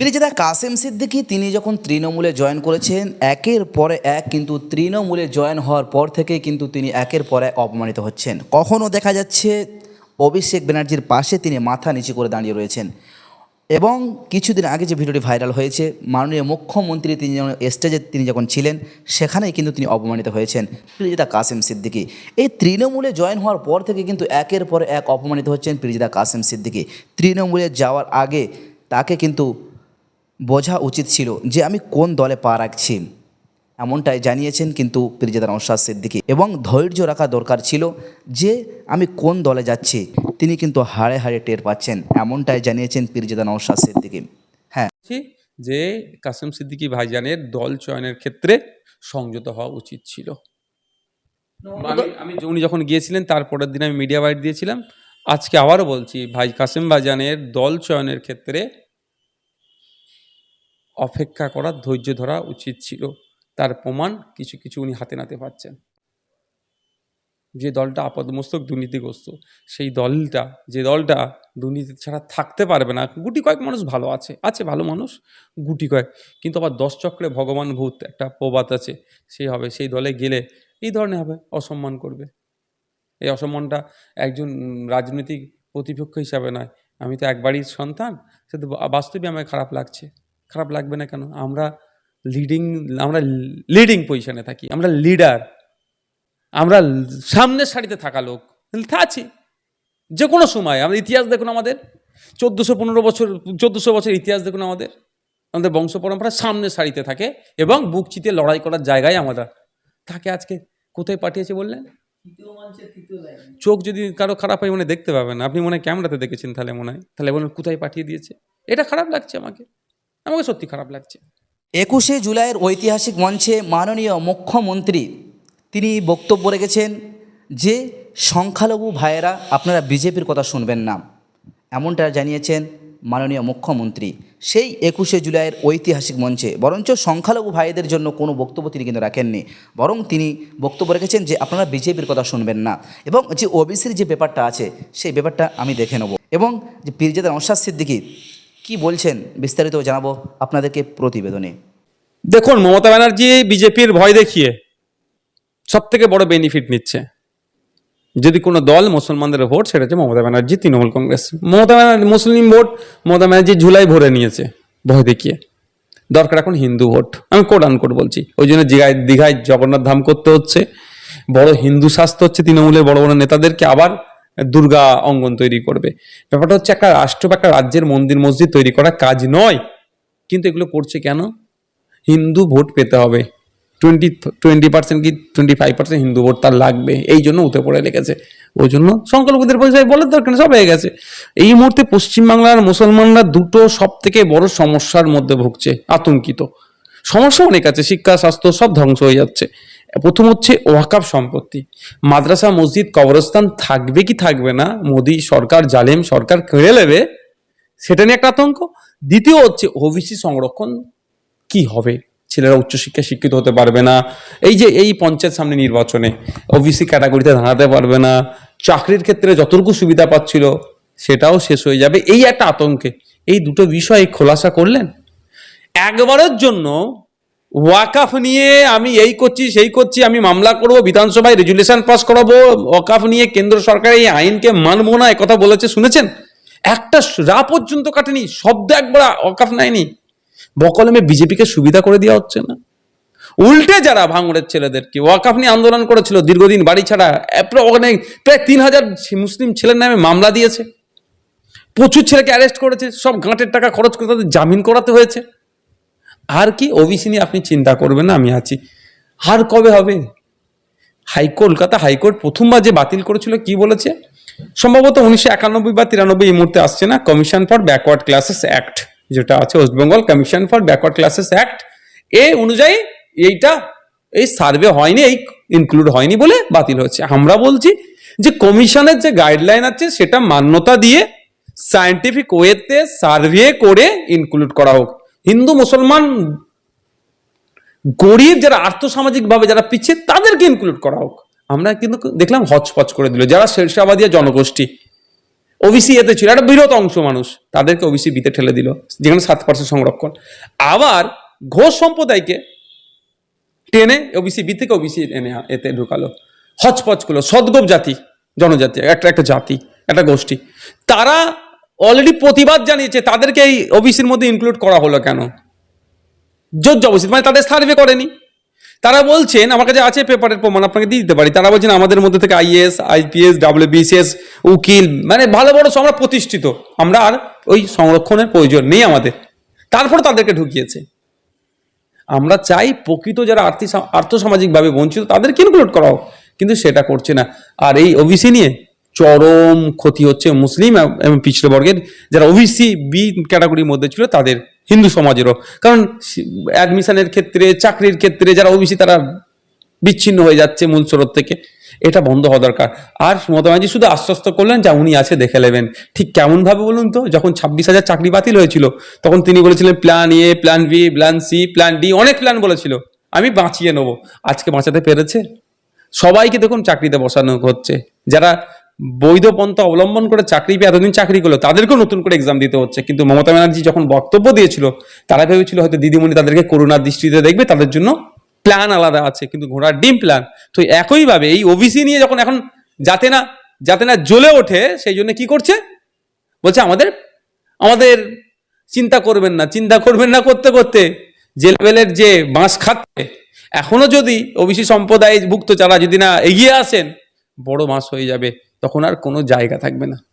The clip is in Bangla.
পিরিজেদা কাসেম সিদ্দিকি, তিনি যখন তৃণমূলে জয়েন করেছেন, একের পরে এক কিন্তু তৃণমূলে জয়েন হওয়ার পর থেকে কিন্তু তিনি একের পর এক অপমানিত হচ্ছেন। কখনও দেখা যাচ্ছে অভিষেক ব্যানার্জির পাশে তিনি মাথা নিচু করে দাঁড়িয়ে রয়েছেন। এবং কিছুদিন আগে যে ভিডিওটি ভাইরাল হয়েছে, মাননীয় মুখ্যমন্ত্রী তিনি যখন স্টেজে তিনি যখন ছিলেন, সেখানেই কিন্তু তিনি অপমানিত হয়েছেন। পিরিজিদা কাসেম সিদ্দিকি। এই তৃণমূলে জয়েন হওয়ার পর থেকে কিন্তু একের পর এক অপমানিত হচ্ছেন পিরিজিদা কাসেম সিদ্দিকি। তৃণমূলে যাওয়ার আগে তাকে কিন্তু বোঝা উচিত ছিল যে আমি কোন দলে পা রাখছি। এমনটাই জানিয়েছেন কিন্তু পিরজাদা নওশাদ সিদ্দিকী। এবং ধৈর্য রাখা দরকার ছিল যে আমি কোন দলে যাচ্ছি তিনি কিন্তু হাড়ে হাড়ে টের পাচ্ছেন এমনটাই জানিয়েছেন পিরজাদা নওশাদ সিদ্দিকী। হ্যাঁ। বলছি যে কাসেম সিদ্দিকি ভাইজানের দল চয়নের ক্ষেত্রে সংযত হওয়া উচিত ছিল। আমি আমি উনি যখন গিয়েছিলেন তারপরের দিন আমি মিডিয়া বাইট দিয়েছিলাম। আজকে আবারও বলছি ভাই কাসেম ভাইজানের দল চয়নের ক্ষেত্রে অপেক্ষা করার ধৈর্য ধরা উচিত ছিল। তার প্রমাণ কিছু কিছু উনি হাতে নাতে পাচ্ছেন। যে দলটা আপাদমস্তক, দুর্নীতিগ্রস্ত, সেই দলটা, যে দলটা দুর্নীতি ছাড়া থাকতে পারবে না। গুটি কয়েক মানুষ ভালো আছে আছে ভালো মানুষ, গুটি কয়েক। কিন্তু আবার দশ চক্রে ভগবান ভূত একটা প্রবাদ আছে সেই হবে, সেই দলে গেলে এই ধরনের হবে, অসম্মান করবে। এই অসম্মানটা একজন রাজনৈতিক প্রতিপক্ষ হিসাবে নয়। আমি তো একবারই সন্তান, সে তো বাস্তবে আমার খারাপ লাগছে। খারাপ লাগবে না কেন? আমরা লিডিং আমরা লিডিং পজিশনে থাকি আমরা লিডার আমরা সামনের সারিতে থাকা লোক আছি। যে কোনো সময় আমাদের ইতিহাস দেখুন আমাদের চোদ্দোশো পনেরো বছর চোদ্দোশো বছর ইতিহাস দেখুন আমাদের আমাদের বংশ পরম্পরা সামনের সারিতে থাকে এবং বুক চিতে লড়াই করার জায়গায় আমরা তাকে আজকে। কোথায় পাঠিয়েছে বললেন? চোখ যদি কারও খারাপ হয় মনে দেখতে পাবেন। আপনি মনে হয় ক্যামেরাতে দেখেছেন তাহলে মনে হয়। তাহলে বলেন কোথায় পাঠিয়ে দিয়েছে? এটা খারাপ লাগছে আমাকে। আমাকে সত্যি খারাপ লাগছে। একুশে জুলাইয়ের ঐতিহাসিক মঞ্চে মাননীয় মুখ্যমন্ত্রী তিনি বক্তব্য রেখেছেন যে, সংখ্যালঘু ভাইয়েরা আপনারা বিজেপির কথা শুনবেন না, এমনটা জানিয়েছেন মাননীয় মুখ্যমন্ত্রী। সেই একুশে জুলাইয়ের ঐতিহাসিক মঞ্চে, বরঞ্চ সংখ্যালঘু ভাইদের জন্য কোনো বক্তব্য তিনি কিন্তু রাখেননি, বরং তিনি বক্তব্য রেখেছেন যে, আপনারা বিজেপির কথা শুনবেন না। এবং যে ওবিসির যে ব্যাপারটা আছে, সেই ব্যাপারটা আমি দেখে নেব। এবং যে পীরজাদা নশাদ সিদ্দিকী কি বলছেন? বিস্তারিত জানাব আপনাদেরকে প্রতিবেদনে। দেখুন, মমতা ব্যানার্জি বিজেপির ভয় দেখিয়ে সব থেকে বড় বেনিফিট নিচ্ছে। যদি কোনো দল মুসলমানদের ভোট, সেটা হচ্ছে মমতা ব্যানার্জি, তৃণমূল কংগ্রেস। মমতা ব্যানার্জি, মুসলিম ভোট মমতা ব্যানার্জি ঝুলাই ভরে নিয়েছে, ভয় দেখিয়ে। দরকার এখন হিন্দু ভোট। আমি কোড আনকোড বলছি, ওই জন্য দীঘায় দীঘায় জগন্নাথ ধাম করতে হচ্ছে। বড় হিন্দু শাস্ত্র হচ্ছে তৃণমূলের বড় বড় নেতাদেরকে। আবার দুর্গা অঙ্গন তৈরি করবে। ব্যাপারটা হচ্ছে একটা রাষ্ট্র বা একটা রাজ্যের মন্দির মসজিদ তৈরি করা কাজ নয়। কিন্তু এগুলো করছে কেন? হিন্দু ভোট পেতে হবে। টোয়েন্টি টোয়েন্টি পার্সেন্ট কি twenty five percent Hindu vote তার লাগবে? এই জন্য উঠে পড়ে লেগেছে। ওই জন্য সংখ্যালঘুদের পরিচয় বলার দরকার সব হয়ে গেছে। এই মুহূর্তে পশ্চিমবাংলার মুসলমানরা দুটো সব থেকে বড় সমস্যার মধ্যে ভুগছে, আতঙ্কিত। সমস্যা অনেক আছে, শিক্ষা, স্বাস্থ্য সব ধ্বংস হয়ে যাচ্ছে। প্রথম হচ্ছে ওয়াকাফ সম্পত্তি। মাদ্রাসা, মসজিদ, কবরস্থান থাকবে কি থাকবে না, মোদী সরকার, জালেম সরকার কেড়ে নেবে, সেটা নিয়ে একটা আতঙ্ক। দ্বিতীয় হচ্ছে ওবিসি সংরক্ষণ কি হবে? ছেলেরা উচ্চশিক্ষায় শিক্ষিত হতে পারবে না। এই যে এই পঞ্চায়েত সামনে নির্বাচনে ওবিসি ক্যাটাগরিতে দাঁড়াতে পারবে না। চাকরির ক্ষেত্রে যতটুকু সুবিধা পাচ্ছিল, সেটাও শেষ হয়ে যাবে। এই একটা আতঙ্কে। এই দুটো বিষয় খোলাসা করলেন? একবারের জন্য ওয়াকাফ নিয়ে আমি এই করছি, সেই করছি, আমি মামলা করব, বিধানসভায় রেজুলেশন পাস করাবো, ওয়াকাফ নিয়ে কেন্দ্র সরকার এই আইনকে মানবো না কথা বলেছে, শুনেছেন? একটা রা পর্যন্ত কাটেনি, শব্দ একবার ওয়াকাফ নেয়নি। বকলমে বিজেপিকে সুবিধা করে দেওয়া হচ্ছে না। উল্টে যারা ভাঙড়ের ছেলেদেরকে, ওয়াকাফ নিয়ে আন্দোলন করেছিল দীর্ঘদিন, বাড়ি ছাড়া অনেক, প্রায় তিন হাজার মুসলিম ছেলের নামে মামলা দিয়েছে। প্রচুর ছেলেকে অ্যারেস্ট করেছে, সব গাঁটের টাকা খরচ করে তাদের জামিন করাতে হয়েছে। আর কি ওবিসি নিয়ে আপনি চিন্তা করবেন না, আমি আছি। আর কবে হবে? হাই কলকাতা হাইকোর্ট প্রথমবার যে বাতিল করেছিল, কি বলেছে? সম্ভবত উনিশশো একানব্বই বা তিরানব্বই এই মুহূর্তে আসছে না commission for backward classes act যেটা আছে West Bengal commission for backward classes act এ অনুযায়ী এইটা, এই সার্ভে হয়নি, এই ইনক্লুড হয়নি বলে বাতিল হচ্ছে আমরা বলছি যে কমিশনের যে গাইডলাইন আছে, সেটা মান্যতা দিয়ে সায়েন্টিফিক ওয়েতে সার্ভে করে ইনক্লুড করা হোক। হিন্দু, মুসলমান, গরিব যারা আর্থসামাজিক ভাবে যারা পিছিয়ে তাদেরকে ইনক্লুড করা হোক। আমরা কিন্তু দেখলাম হচপচ করে দিল। যারা শেরশাবাদিয়া জনগোষ্ঠী ওবিসি এতে ছিল, একটা বৃহৎ অংশ মানুষ, তাদেরকে ওবিসি বিতে ঠেলে দিল, যেখানে সাত পার্সেন্ট সংরক্ষণ। আবার ঘোষ সম্প্রদায়কে টেনে ওবিসি বি থেকে ওবিসি এনে, এতে ঢুকালো। হচপচ করল, সদগোপ জাতি, জনজাতি, একটা একটা জাতি, একটা গোষ্ঠী। তারা অলরেডি প্রতিবাদ জানিয়েছে, তাদেরকে এই ওবিসির মধ্যে ইনক্লুড করা হলো কেন? জোর জবরদস্তি মানে তাদের সার্ভে করেনি। তারা বলছেন, আমার কাছে আছে পেপারের প্রমাণ, আপনাকে দিয়ে দিতে পারি। তারা বলছেন, আমাদের মধ্যে থেকে আইএস আইপিএস ডাব্লিউবিসিএস উকিল মানে ভালো বড় আমরা প্রতিষ্ঠিত। আমরা আর ওই সংরক্ষণের প্রয়োজন নেই আমাদের। তারপর তাদেরকে ঢুকিয়েছে। আমরা চাই প্রকৃত যারা আর্থিক আর্থসামাজিকভাবে বঞ্চিত, তাদেরকে ইনক্লুড করা হোক। কিন্তু সেটা করছে না। আর এই ওবিসি নিয়ে চরম ক্ষতি হচ্ছে মুসলিম এবং পিছড়ে বর্গের যারা ওবিসি বি ক্যাটাগরির মধ্যে ছিল তাদের হিন্দু সমাজেরও। কারণ অ্যাডমিশনের ক্ষেত্রে, চাকরির ক্ষেত্রে যারা ওবিসি তারা বিচ্ছিন্ন হয়ে যাচ্ছে মূল স্রোত থেকে। এটা বন্ধ হওয়া দরকার। আর মমতা ব্যানার্জি শুধু আশ্বস্ত করলেন যা উনি আছে, দেখে নেবেন। ঠিক কেমন ভাবে বলুন তো, যখন ছাব্বিশ হাজার চাকরি বাতিল হয়েছিল, তখন তিনি বলেছিলেন plan A plan B plan C plan D অনেক প্ল্যান বলেছিল। আমি বাঁচিয়ে নেব। আজকে বাঁচাতে পেরেছে? সবাইকে দেখুন চাকরিতে বসানো হচ্ছে। যারা বৈধ পন্থা অবলম্বন করে চাকরি পেয়ে এতদিন চাকরি করল, তাদেরকেও নতুন করে এক্সাম দিতে হচ্ছে। কিন্তু মমতা ব্যানার্জি যখন বক্তব্য দিয়েছিল, তারা ভেবেছিল হয়তো দিদিমণি তাদেরকে করোনার দৃষ্টিতে দেখবে, তাদের জন্য প্ল্যান আলাদা আছে, কিন্তু ঘোড়ার ডিম প্ল্যান তো একইভাবে এই ওবিসি নিয়ে যখন এখন যাতে না যাতে না জ্বলে ওঠে, সেই জন্য কি করছে? বলছে আমাদের আমাদের চিন্তা করবেন না, চিন্তা করবেন না করতে করতে যে লেভেলের যে বাঁশ খাচ্ছে, এখনও যদি ওবিসি সম্প্রদায় ভুক্ত যারা যদি না এগিয়ে আসেন বড় মাছ হয়ে যাবে তখন আর কোনো জায়গা থাকবে না।